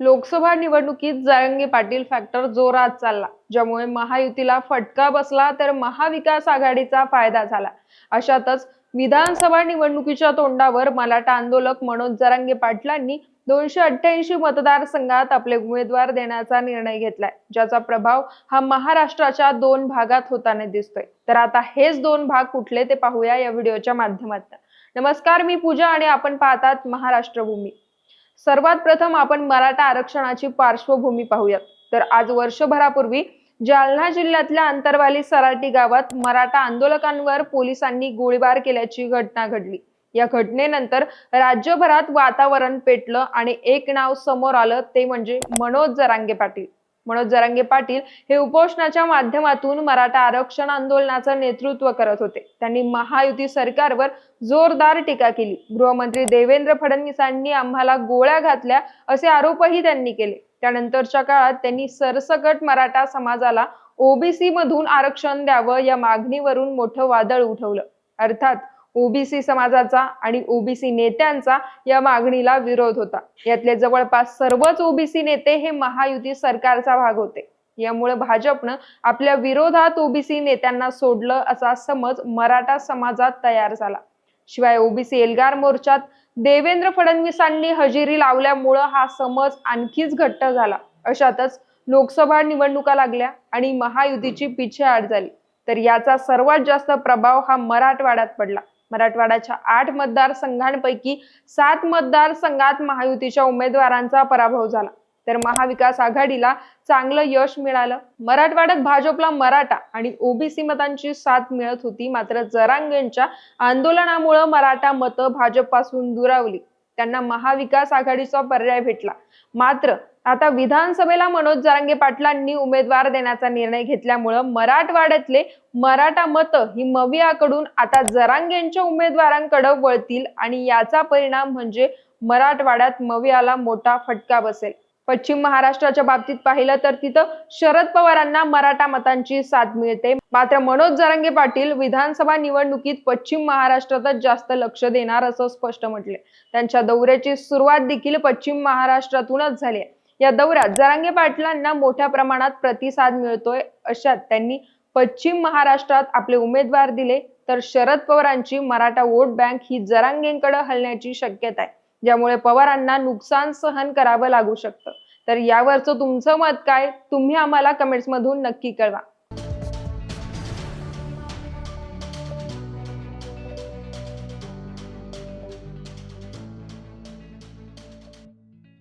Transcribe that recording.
लोकसभा निवडणुकीत जरांगे पाटील फॅक्टर जोरात चालला. ज्यामुळे महायुतीला फटका बसला तर महाविकास आघाडीचा फायदा झाला. अशातच विधानसभा निवडणुकीच्या तोंडावर मराठा आंदोलक मनोज जरांगे पाटलांनी दोनशे अठ्ठ्याऐंशी मतदारसंघात आपले उमेदवार देण्याचा निर्णय घेतलाय. ज्याचा प्रभाव हा महाराष्ट्राच्या दोन भागात होताना दिसतोय. तर आता हेच दोन भाग कुठले ते पाहूया या व्हिडिओच्या माध्यमातून. नमस्कार मी पूजा आणि आपण पाहतात महाराष्ट्र भूमी सर्वात प्रथम आपण मराठा आरक्षणाची पार्श्वभूमी पाहूयात. तर आज वर्षभरापूर्वी जालना जिल्ह्यातल्या अंतरवाली सराटी गावात मराठा आंदोलकांवर पोलिसांनी गोळीबार केल्याची घटना घडली. या घटनेनंतर राज्यभरात वातावरण पेटलं आणि एक नाव समोर आलं ते म्हणजे मनोज जरांगे पाटील. मनोज जरांगे पाटील हे उपोषणाच्या माध्यमातून मराठा आरक्षण आंदोलनाचं नेतृत्व करत होते. त्यांनी महायुती सरकारवर जोरदार टीका केली. गृहमंत्री देवेंद्र फडणवीसांनी आम्हाला गोळ्या घातल्या असे आरोपही त्यांनी केले. त्यानंतरच्या काळात त्यांनी सरसकट मराठा समाजाला ओबीसी मधून आरक्षण द्यावं या मागणीवरून मोठं वादळ उठवलं. अर्थात ओबीसी समाजाचा आणि ओबीसी नेत्यांचा या मागणीला विरोध होता. यातले जवळपास सर्वच ओबीसी नेते हे महायुती सरकारचा भाग होते. यामुळे भाजपनं आपल्या विरोधात ओबीसी नेत्यांना सोडलं असा समज मराठा समाजात तयार झाला. शिवाय ओबीसी एल्गार मोर्चात देवेंद्र फडणवीसांनी हजेरी लावल्यामुळं हा समज आणखीच घट्ट झाला. अशातच लोकसभा निवडणुका लागल्या आणि महायुतीची पिछेहाट झाली. तर याचा सर्वात जास्त प्रभाव हा मराठवाड्यात पडला. मराठवाड्याच्या आठ मतदारसंघांपैकी सात मतदारसंघात महायुतीच्या उमेदवारांचा पराभव झाला. तर महाविकास आघाडीला चांगलं यश मिळालं. मराठवाड्यात भाजपला मराठा आणि ओबीसी मतांची साथ मिळत होती. मात्र जरांगेंच्या आंदोलनामुळे मराठा मतं भाजपपासून दुरावली. त्यांना महाविकास आघाडीचा पर्याय भेटला. मात्र आता विधानसभेला मनोज जारांगे पाटलांनी उमेदवार देण्याचा निर्णय घेतल्यामुळं मराठवाड्यातले मराठा मतं ही मवियाकडून आता जरांगेंच्या उमेदवारांकडे वळतील आणि याचा परिणाम म्हणजे मराठवाड्यात मवियाला मोठा फटका बसेल. पश्चिम महाराष्ट्राच्या बाबतीत पाहिलं तर तिथं शरद पवारांना मराठा मतांची साथ मिळते. मात्र मनोज जरांगे पाटील विधानसभा निवडणुकीत पश्चिम महाराष्ट्रातच जास्त लक्ष देणार असं स्पष्ट म्हटले त्यांच्या दौऱ्याची सुरुवात देखील पश्चिम महाराष्ट्रातूनच झाली आहे. या दौऱ्यात जरांगे पाटलांना मोठ्या प्रमाणात प्रतिसाद मिळतोय अशात त्यांनी पश्चिम महाराष्ट्रात आपले उमेदवार दिले. तर शरद पवारांची मराठा वोट बँक ही जरांगेंकडे हलण्याची शक्यता आहे ज्यामुळे पवारांना नुकसान सहन करावं लागू शकतं. तर यावरचं तुमचं मत काय? तुम्ही आम्हाला कमेंट्स मधून नक्की कळवा.